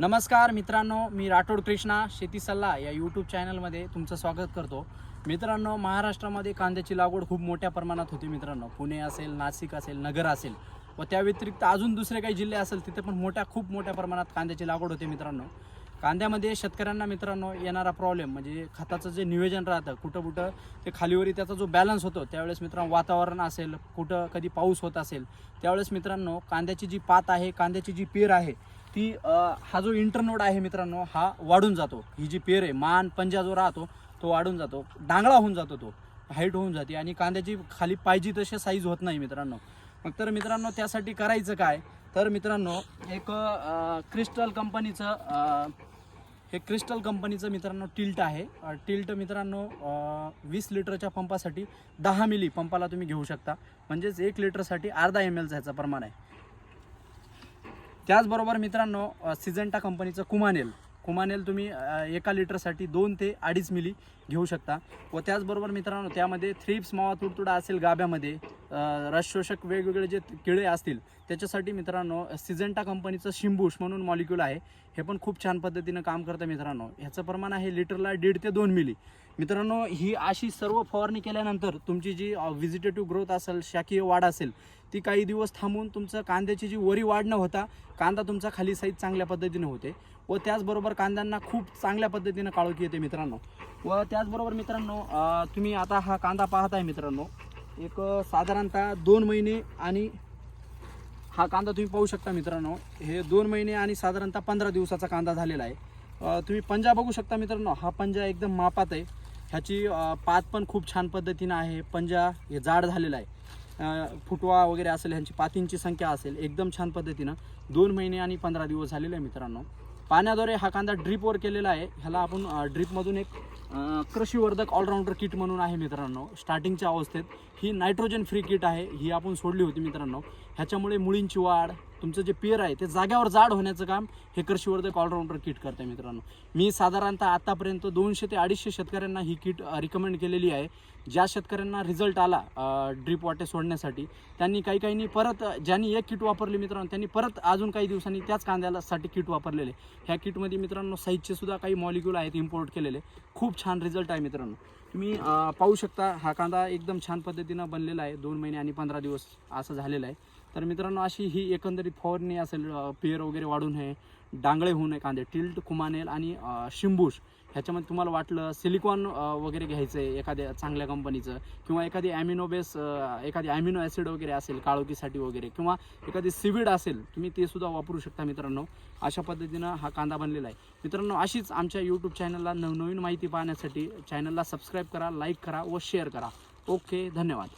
नमस्कार मित्रांनो मी राठोड कृष्णा शेती सल्ला या यूट्यूब चॅनलमध्ये तुमचं स्वागत करतो. मित्रांनो महाराष्ट्रामध्ये कांद्याची लागवड खूप मोठ्या प्रमाणात होती मित्रांनो. पुणे असेल नाशिक असेल नगर असेल व त्या व्यतिरिक्त अजून दुसरे काही जिल्हे असेल तिथे पण मोठ्या खूप मोठ्या प्रमाणात कांद्याची लागवड होते मित्रांनो. कांद्यामध्ये शेतकऱ्यांना मित्रांनो येणारा प्रॉब्लेम म्हणजे खताचं जे नियोजन राहतं कुठं कुठं ते खालीवरी त्याचा जो बॅलन्स होतो त्यावेळेस मित्रांनो वातावरण असेल कुठं कधी पाऊस होत असेल त्यावेळेस मित्रांनो कांद्याची जी पात आहे कांद्याची जी पेर आहे ती हा जो इंटरनोड आहे मित्रांनो हा वाढून जातो. ही जी पेर आहे मान पंजा जो राहतो तो वाढून जातो. डांगळा होऊन जातो तो. हाईट होऊन जाते आणि कांद्याची खाली पाहिजे तशी साईज होत नाही मित्रांनो. मग तर मित्रांनो त्यासाठी करायचं काय? तर मित्रांनो एक क्रिस्टल कंपनीचं हे क्रिस्टल कंपनीचं मित्रांनो टिल्ट आहे. टिल्ट मित्रांनो वीस लिटरच्या पंपासाठी दहा मिली पंपाला तुम्ही घेऊ शकता. म्हणजेच एक लिटरसाठी अर्धा एम एलचा ह्याचं प्रमाण आहे. त्याचबरोबर मित्रांनो सिजंटा कंपनीचं कुमानेल. कुमानेल तुम्ही एका लिटरसाठी दोन ते अडीच मिली घेऊ शकता. व त्याचबरोबर मित्रांनो त्यामध्ये थ्रिप्स मावा तुडतुडा असेल गाभ्यामध्ये रसशोषक वेगवेगळे जे किडे असतील त्याच्यासाठी मित्रांनो सिजंटा कंपनीचं शिंबूश म्हणून मॉलिक्यूल आहे. हे पण खूप छान पद्धतीनं काम करतं मित्रांनो. ह्याचं प्रमाण आहे लिटरला दीड ते दोन मिली मित्रांनो ही अशी सर्व फवारणी केल्यानंतर तुमची जी व्हिजिटेटिव्ह ग्रोथ असेल शाकीय वाढ असेल ती काही दिवस थांबून तुमचं कांद्याची जी वरी वाढ न होता कांदा तुमचा खाली साईज चांगल्या पद्धतीने होते. व त्याचबरोबर कांद्यांना खूप चांगल्या पद्धतीनं काळोखी येते मित्रांनो. व त्या त्याचबरोबर मित्रांनो तुम्ही आता हा कांदा पाहत आहे मित्रांनो. एक साधारणतः दोन महिने आणि हा कांदा तुम्ही पाहू शकता मित्रांनो. हे दोन महिने आणि साधारणतः पंधरा दिवसाचा कांदा झालेला आहे. तुम्ही पंजा बघू शकता मित्रांनो. हा पंजा एकदम मापात आहे. ह्याची पात पण खूप छान पद्धतीनं आहे. पंजा हे जाड झालेला आहे. फुटवा वगैरे असेल ह्यांची पातींची संख्या असेल एकदम छान पद्धतीनं दोन महिने आणि पंधरा दिवस झालेले आहे मित्रांनो. पाण्याद्वारे हा कांदा ड्रीपवर केलेला आहे. ह्याला आपण ड्रीपमधून एक कृषीवर्धक ऑलराऊंडर किट म्हणून आहे मित्रांनो. स्टार्टिंगच्या अवस्थेत ही नायट्रोजन फ्री किट आहे ही आपण सोडली होती मित्रांनो. ह्याच्यामुळे मुळींची वाढ तुमचं जे पेर आहे ते जाग्यावर जाड होण्याचं काम हे कृषीवर्धक ऑलराऊंडर किट करते मित्रांनो. मी साधारणतः आतापर्यंत दोनशे ते अडीचशे शेतकऱ्यांना ही किट रिकमेंड केलेली आहे. ज्या शेतकऱ्यांना रिझल्ट आला ड्रीप वाटे सोडण्यासाठी त्यांनी काही काहींनी परत ज्यांनी एक किट वापरली मित्रांनो त्यांनी परत अजून काही दिवसांनी त्याच कांद्याला साठी किट वापरलेले. ह्या किटमध्ये मित्रांनो साईजचे सुद्धा काही मॉलिक्युल आहेत इम्पोर्ट केलेले. खूप छान रिझल्ट आहे मित्रांनो. तुम्ही पाहू शकता हा कांदा एकदम छान पद्धतीनं बनलेला आहे. दोन महिने आणि पंधरा दिवस असं झालेलं आहे. तर मित्रांनो अशी ही एकंदरीत फवारणी असेल पेर वगैरे वाढू नये डांगळे होऊ नये कांदे टिल्ट कुमानेल आणि शिंबूश ह्याच्यामध्ये तुम्हाला वाटलं सिलिकॉन वगैरे घ्यायचं आहे एखाद्या चांगल्या कंपनीचं किंवा एखादी ॲमिनो बेस एखादी ॲमिनो ॲसिड वगैरे असेल काळोखीसाठी वगैरे किंवा एखादी सिविड असेल तुम्ही ते सुद्धा वापरू शकता मित्रांनो. अशा पद्धतीनं हा कांदा बनलेला आहे. मित्रांनो अशीच आमच्या यूट्यूब चॅनलला नवनवीन माहिती पाहण्यासाठी चॅनलला सबस्क्राईब करा लाईक करा व शेअर करा. ओके धन्यवाद.